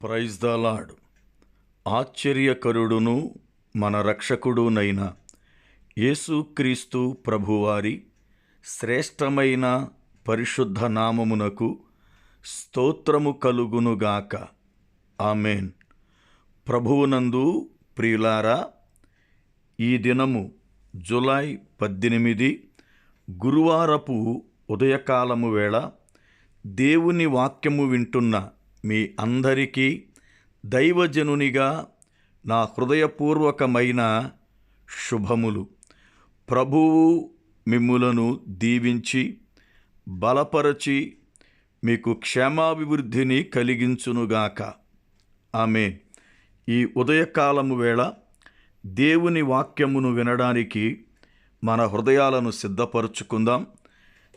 Praise the lord ఆశ్చర్యకరుడును మన రక్షకుడునైన యేసుక్రీస్తు ప్రభువారి శ్రేష్టమైన పరిశుద్ధ నామమునకు స్తోత్రము కలుగునుగాక ఆమెన్. ప్రభువునందు ప్రియులారా ఈ దినము జులై పద్దెనిమిది గురువారపు ఉదయకాలము వేళ దేవుని వాక్యము వింటున్న మీ అందరికీ దైవజనునిగా నా హృదయపూర్వకమైన శుభములు. ప్రభువు మిమ్ములను దీవించి బలపరచి మీకు క్షేమాభివృద్ధిని కలిగించునుగాక. ఆమె ఈ ఉదయకాలము వేళ దేవుని వాక్యమును వినడానికి మన హృదయాలను సిద్ధపరుచుకుందాం.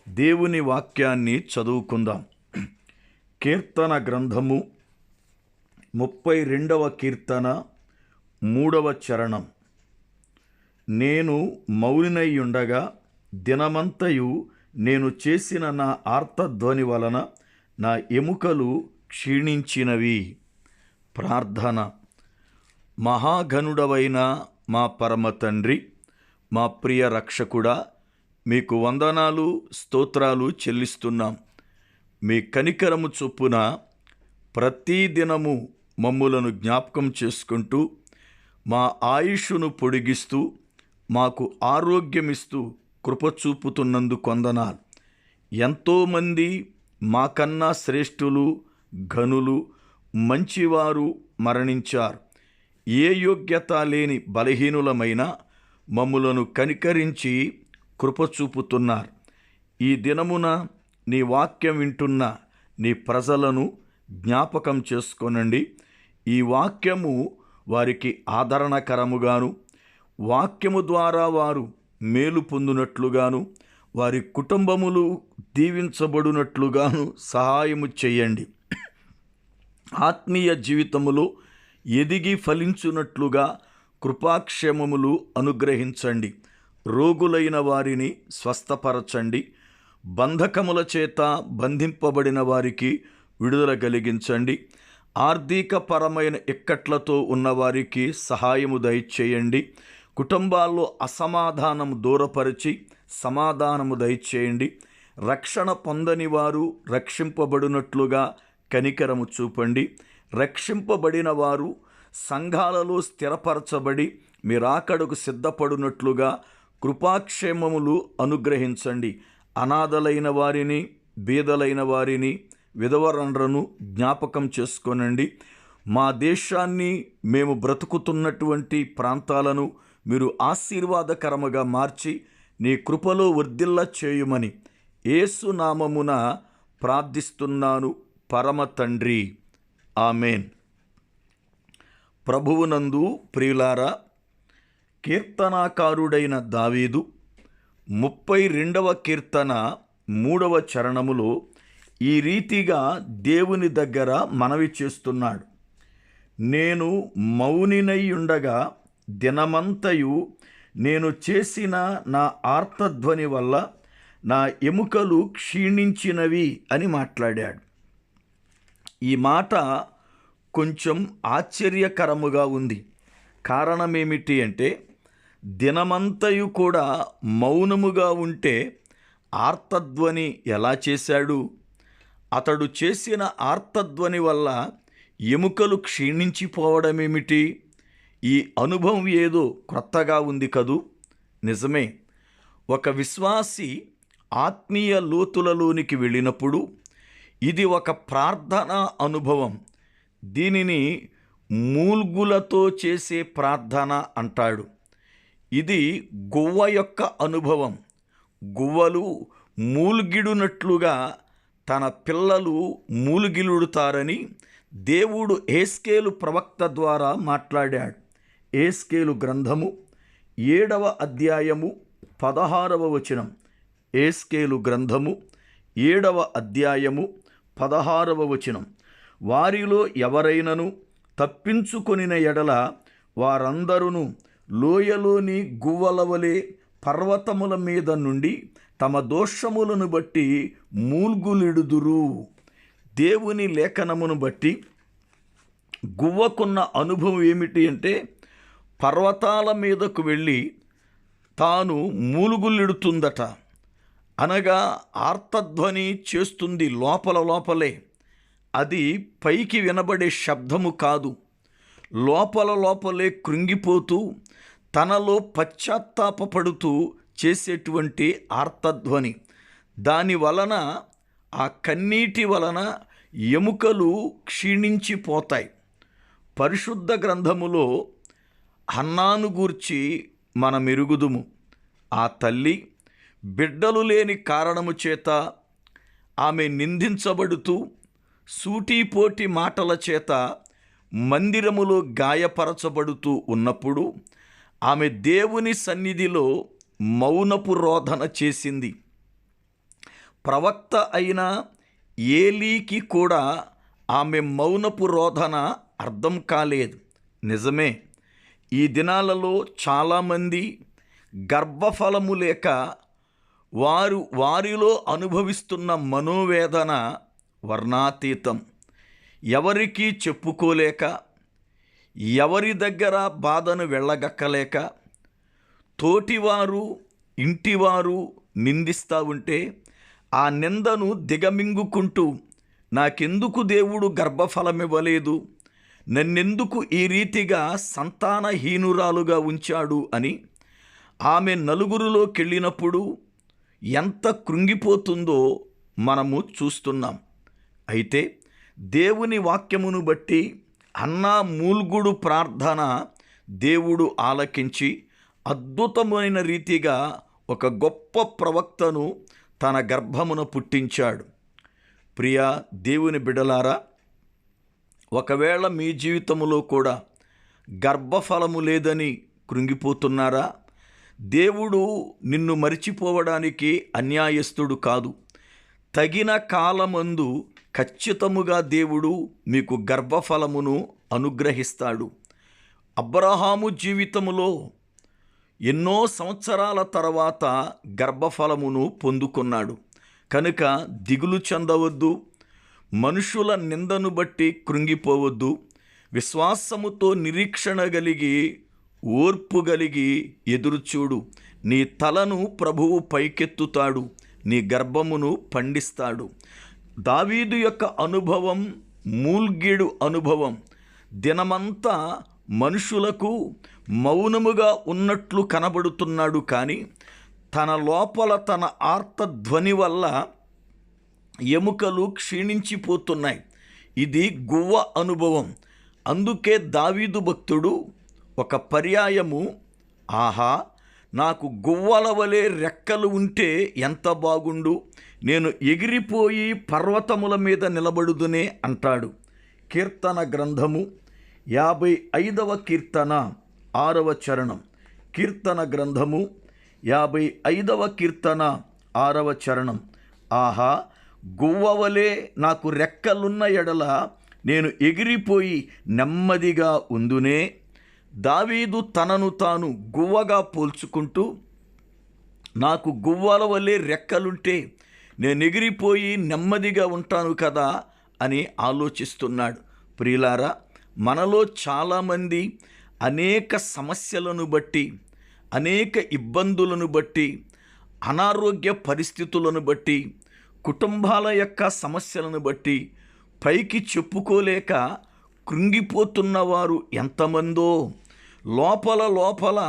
దేవుని వాక్యాన్ని చదువుకుందాం. కీర్తన గ్రంథము ముప్పై రెండవ కీర్తన మూడవ చరణం. నేను మౌలినయ్యుండగా దినమంతయు నేను చేసిన నా ఆర్తధ్వని వలన నా ఎముకలు క్షీణించినవి. ప్రార్థన. మహాఘనుడవైన మా పరమ తండ్రి మా ప్రియ రక్షకుడా మీకు వందనాలు స్తోత్రాలు చెల్లిస్తున్నాం. మీ కనికరము చొప్పున ప్రతిదినము మమ్ములను జ్ఞాపకం చేసుకుంటూ మా ఆయుష్ను పొడిగిస్తూ మాకు ఆరోగ్యమిస్తూ కృప చూపుతున్నందు కొందనాలు. ఎంతోమంది మాకన్నా శ్రేష్ఠులు ఘనులు మంచివారు మరణించారు. ఏ యోగ్యత లేని బలహీనులమైన మమ్ములను కనికరించి కృప చూపుతున్నారు ఈ దినమున నీ వాక్యం వింటున్న నీ ప్రజలను జ్ఞాపకం చేసుకొనండి. ఈ వాక్యము వారికి ఆదరణకరముగాను వాక్యము ద్వారా వారు మేలు పొందినట్లుగాను వారి కుటుంబములు దీవించబడినట్లుగాను సహాయము చేయండి. ఆత్మీయ జీవితములో ఎదిగి ఫలించున్నట్లుగా కృపాక్షేమములు అనుగ్రహించండి. రోగులైన వారిని స్వస్థపరచండి. బంధకముల చేత బంధింపబడిన వారికి విడుదల కలిగించండి. ఆర్థికపరమైన ఇక్కట్లతో ఉన్నవారికి సహాయము దయచేయండి. కుటుంబాల్లో అసమాధానం దూరపరిచి సమాధానము దయచేయండి. రక్షణ పొందని వారు రక్షింపబడినట్లుగా కనికరము చూపండి. రక్షింపబడిన వారు సంఘాలలో స్థిరపరచబడి మీరాకడకు సిద్ధపడినట్లుగా కృపాక్షేమములు అనుగ్రహించండి. అనాథలైన వారిని బీదలైన వారిని విధవరండ్రను జ్ఞాపకం చేసుకోనండి. మా దేశాన్ని మేము బ్రతుకుతున్నటువంటి ప్రాంతాలను మీరు ఆశీర్వాదకరముగా మార్చి నీ కృపలో వర్ధిల్ల చేయుమని ఏసునామమున ప్రార్థిస్తున్నాను. పరమ తండ్రి. ఆమెన్. ప్రభువునందు ప్రియులారా కీర్తనాకారుడైన దావీదు ముప్పై రెండవ కీర్తన మూడవ చరణములో ఈ రీతిగా దేవుని దగ్గర మనవి చేస్తున్నాడు. నేను మౌనినై ఉండగా దినమంతయు నేను చేసిన నా ఆర్తధ్వని వల్ల నా ఎముకలు క్షీణించినవి అని మాట్లాడాడు. ఈ మాట కొంచెం ఆశ్చర్యకరముగా ఉంది. కారణమేమిటి అంటే దినమంతయు కూడా మౌనముగా ఉంటే ఆర్తధ్వని ఎలా చేశాడు? అతడు చేసిన ఆర్తధ్వని వల్ల ఎముకలు క్షీణించిపోవడమేమిటి? ఈ అనుభవం ఏదో క్రొత్తగా ఉంది కదూ? నిజమే. ఒక విశ్వాసి ఆత్మీయ లోతులలోనికి వెళ్ళినప్పుడు ఇది ఒక ప్రార్థన అనుభవం. దీనిని మూల్గులతో చేసే ప్రార్థన అంటాడు. ఇది గువ్వ యొక్క అనుభవం. గువ్వలు మూలిగిడునట్లుగా తన పిల్లలు మూలుగిలుడుతారని దేవుడు ఏస్కేలు ప్రవక్త ద్వారా మాట్లాడాడు. ఏస్కేలు గ్రంథము ఏడవ అధ్యాయము పదహారవ వచనం. ఏస్కేలు గ్రంథము ఏడవ అధ్యాయము పదహారవ వచనం. వారిలో ఎవరైనను తప్పించుకొనిన ఎడల వారందరూ లోయలోని గువ్వల వలె పర్వతముల మీద నుండి తమ దోషములను బట్టి మూల్గులిడుదురు. దేవుని లేఖనమును బట్టి గువ్వకున్న అనుభవం ఏమిటి అంటే పర్వతాల మీదకు వెళ్ళి తాను మూలుగులిడుతుందట. అనగా ఆర్తధ్వని చేస్తుంది లోపల లోపలే. అది పైకి వినబడే శబ్దము కాదు. లోపల లోపలే కృంగిపోతూ తనలో పశ్చాత్తాపపడుతూ చేసేటువంటి ఆర్తధ్వని. దాని వలన ఆ కన్నీటి వలన ఎముకలు క్షీణించిపోతాయి. పరిశుద్ధ గ్రంథములో అన్నాను గూర్చి మన మెరుగుదుము ఆ తల్లి బిడ్డలు లేని కారణము చేత ఆమె నిందించబడుతూ సూటీపోటి మాటల చేత మందిరములో గాయపరచబడుతూ ఉన్నప్పుడు ఆమె దేవుని సన్నిధిలో మౌనపు రోధన చేసింది. ప్రవక్త అయిన ఏలీకి కూడా ఆమె మౌనపు రోధన అర్థం కాలేదు. నిజమే ఈ దినాలలో చాలామంది గర్భఫలము లేక వారు వారిలో అనుభవిస్తున్న మనోవేదన వర్ణాతీతం. ఎవరికీ చెప్పుకోలేక ఎవరి దగ్గర బాధను వెళ్ళగక్కలేక తోటివారు ఇంటివారు నిందిస్తూ ఉంటే ఆ నిందను దిగమింగుకుంటూ నాకెందుకు దేవుడు గర్భఫలమివ్వలేదు? నన్నెందుకు ఈ రీతిగా సంతానహీనురాలుగా ఉంచాడు అని ఆమె నలుగురిలోకెళ్ళినప్పుడు ఎంత కృంగిపోతుందో మనము చూస్తున్నాం. అయితే దేవుని వాక్యమును బట్టి అన్నా మూల్గుడు ప్రార్థన దేవుడు ఆలకించి అద్భుతమైన రీతిగా ఒక గొప్ప ప్రవక్తను తన గర్భమున పుట్టించాడు. ప్రియా దేవుని బిడలారా ఒకవేళ మీ జీవితములో కూడా గర్భఫలము లేదని కృంగిపోతున్నారా? దేవుడు నిన్ను మరిచిపోవడానికి అన్యాయస్తుడు కాదు. తగిన కాలమందు ఖచ్చితముగా దేవుడు మీకు గర్భఫలమును అనుగ్రహిస్తాడు. అబ్రహాము జీవితములో ఎన్నో సంవత్సరాల తర్వాత గర్భఫలమును పొందుకున్నాడు. కనుక దిగులు చెందవద్దు మనుషుల నిందను బట్టి కృంగిపోవద్దు విశ్వాసముతో నిరీక్షణ కలిగి ఓర్పు కలిగి ఎదురుచూడు. నీ తలను ప్రభువు పైకెత్తుతాడు నీ గర్భమును పండిస్తాడు. దావీదు యొక్క అనుభవం మూల్గిడు అనుభవం దినమంతా మనుషులకు మౌనముగా ఉన్నట్లు కనబడుతున్నాడు. కానీ తన లోపల తన ఆర్తధ్వని వల్ల ఎముకలు క్షీణించిపోతున్నాయి. ఇది గువ్వ అనుభవం. అందుకే దావీదు భక్తుడు ఒక పర్యాయము ఆహా నాకు గువ్వల వలె రెక్కలు ఉంటే ఎంత బాగుండు? నేను ఎగిరిపోయి పర్వతముల మీద నిలబడుదునే అంటాడు. కీర్తన గ్రంథము యాభై ఐదవ కీర్తన ఆరవ చరణం. కీర్తన గ్రంథము యాభై ఐదవ కీర్తన ఆరవ చరణం. ఆహా గువ్వవలే నాకు రెక్కలున్న ఎడల నేను ఎగిరిపోయి నెమ్మదిగా ఉందునే దావీదు తనను తాను గువ్వగా పోల్చుకుంటూ నాకు గువ్వల వల్లే రెక్కలుంటే నేను ఎగిరిపోయి నెమ్మదిగా ఉంటాను కదా అని ఆలోచిస్తున్నాడు. ప్రియులారా మనలో చాలామంది అనేక సమస్యలను బట్టి అనేక ఇబ్బందులను బట్టి అనారోగ్య పరిస్థితులను బట్టి కుటుంబాల యొక్క సమస్యలను బట్టి పైకి చెప్పుకోలేక కృంగిపోతున్నవారు ఎంతమందో లోపల లోపల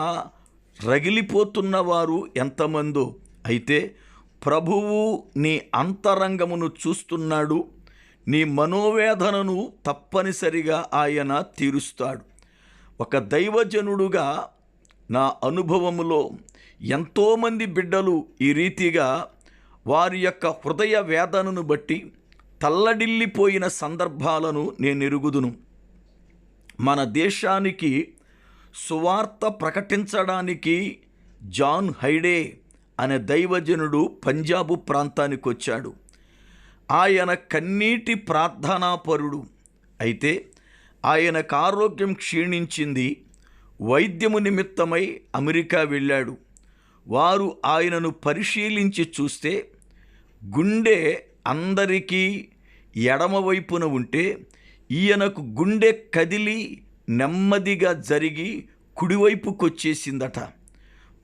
రగిలిపోతున్నవారు ఎంతమందో. అయితే ప్రభువు నీ అంతరంగమును చూస్తున్నాడు నీ మనోవేదనను తప్పనిసరిగా ఆయన తీరుస్తాడు. ఒక దైవజనుడుగా నా అనుభవములో ఎంతోమంది బిడ్డలు ఈ రీతిగా వారి యొక్క హృదయ వేదనను బట్టి తల్లడిల్లిపోయిన సందర్భాలను నేను ఎరుగుదును మన దేశానికి సువార్త ప్రకటించడానికి జాన్ హైడే అనే దైవజనుడు పంజాబు ప్రాంతానికి వచ్చాడు. ఆయన కన్నీటి ప్రార్థనాపరుడు. అయితే ఆయనకు ఆరోగ్యం క్షీణించింది. వైద్యము నిమిత్తమై అమెరికా వెళ్ళాడు. వారు ఆయనను పరిశీలించి చూస్తే గుండె అందరికీ ఎడమవైపున ఉంటే ఈయనకు గుండె కదిలి నెమ్మదిగా జరిగి కుడివైపుకొచ్చేసిందట.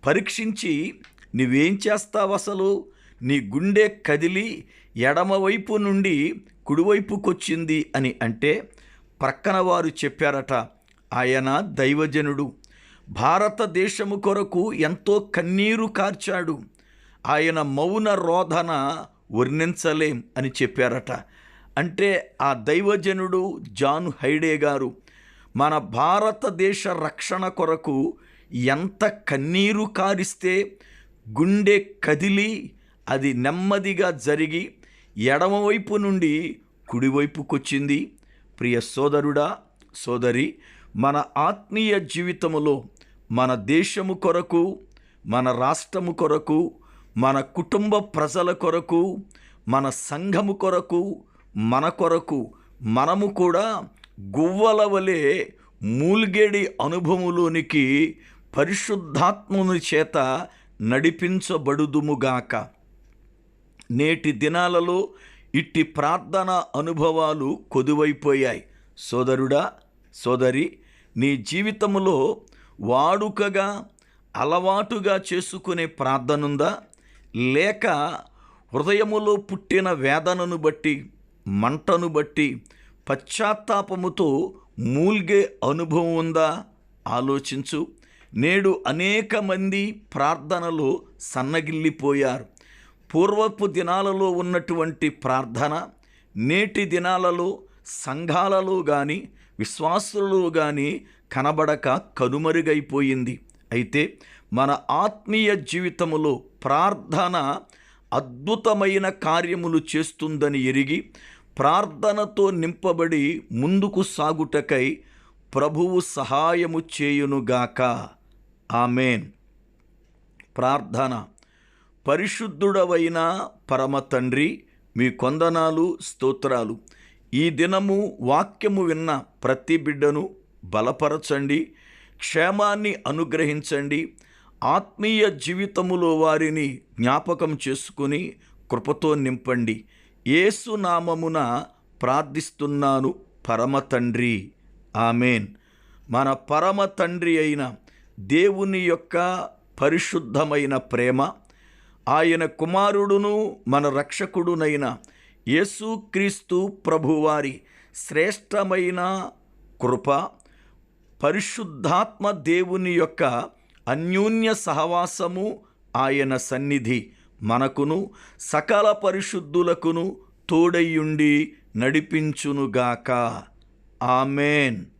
పరీక్షించి నువ్వేం చేస్తావు అసలు? నీ గుండె కదిలి ఎడమవైపు నుండి కుడివైపుకొచ్చింది అని అంటే ప్రక్కన వారు చెప్పారట ఆయన దైవజనుడు. భారతదేశము కొరకు ఎంతో కన్నీరు కార్చాడు. ఆయన మౌన రోధన వర్ణించలేం అని చెప్పారట. అంటే ఆ దైవజనుడు జాన్ హైడే గారు మన భారతదేశ రక్షణ కొరకు ఎంత కన్నీరు కారిస్తే గుండె కదిలి అది నెమ్మదిగా జరిగి ఎడమవైపు నుండి కుడివైపుకొచ్చింది ప్రియ సోదరుడా సోదరి మన ఆత్మీయ జీవితములో మన దేశము కొరకు మన రాష్ట్రము కొరకు మన కుటుంబ ప్రజల కొరకు మన సంఘము కొరకు మన కొరకు మనము కూడా గువ్వల వలె మూల్గేడి అనుభవములోనికి పరిశుద్ధాత్మని చేత నడిపించబడుదుముగాక. నేటి దినాలలో ఇట్టి ప్రార్థన అనుభవాలు కొదువైపోయాయి. సోదరుడా సోదరి నీ జీవితంలో వాడుకగా అలవాటుగా చేసుకునే ప్రార్థనుందా? లేక హృదయములో పుట్టిన వేదనను బట్టి మంటను బట్టి పశ్చాత్తాపముతో మూల్గే అనుభవం ఉందా? ఆలోచించు. నేడు అనేక మంది ప్రార్థనలో సన్నగిల్లిపోయారు. పూర్వపు దినాలలో ఉన్నటువంటి ప్రార్థన నేటి దినాలలో సంఘాలలో కానీ విశ్వాసులలో కానీ కనబడక కనుమరుగైపోయింది. అయితే మన ఆత్మీయ జీవితములో ప్రార్థన అద్భుతమైన కార్యములు చేస్తుందని ఎరిగి ప్రార్థనతో నింపబడి ముందుకు సాగుటకై ప్రభువు సహాయము చేయునుగాక. ఆమెన్. ప్రార్థన. పరిశుద్ధుడవైన పరమ తండ్రి మీ కొందనాలు స్తోత్రాలు. ఈ దినము వాక్యము విన్న ప్రతి బిడ్డను బలపరచండి క్షేమాన్ని అనుగ్రహించండి ఆత్మీయ జీవితములో వారిని జ్ఞాపకం చేసుకుని కృపతో నింపండి. ఏసునామమున ప్రార్థిస్తున్నాను పరమ తండ్రి. ఆమెన్. మన పరమ తండ్రి అయిన దేవుని యొక్క పరిశుద్ధమైన ప్రేమ ఆయన కుమారుడును మన రక్షకుడునైన యేసుక్రీస్తు ప్రభువారి శ్రేష్టమైన కృప పరిశుద్ధాత్మ దేవుని యొక్క అన్యోన్య సహవాసము ఆయన సన్నిధి. మనకును సకల పరిశుద్ధులకును తోడయ్యుండి నడిపించునుగాక. ఆమెన్.